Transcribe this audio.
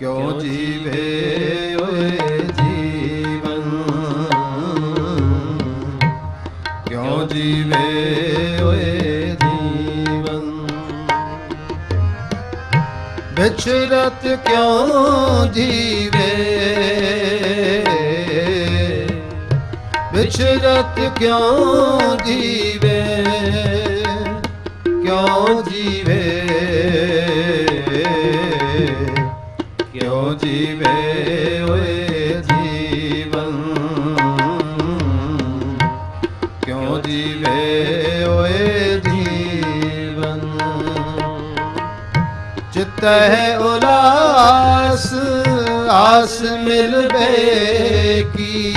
ਕਿਉ ਜੀਵੇ ਓਏ ਜੀਵਨ? ਕਿਉ ਜੀਵੇ ਓਏ ਜੀਵਨ? ਵਿਛਰਤ ਕਿਉ ਜੀਵੇ? ਵਿਛਰਤ ਕਿਉ ਜੀਵੇ? ਕਿਉ ਜੀਵੇ? ਓਏ ਜੀਵਨ? ਕਿਉਂ ਜੀਵੇ ਓਏ ਜੀਵਨ? ਚਿਤਹਿ ਉਲਾਸ ਆਸ ਮਿਲਵੇ ਕੀ?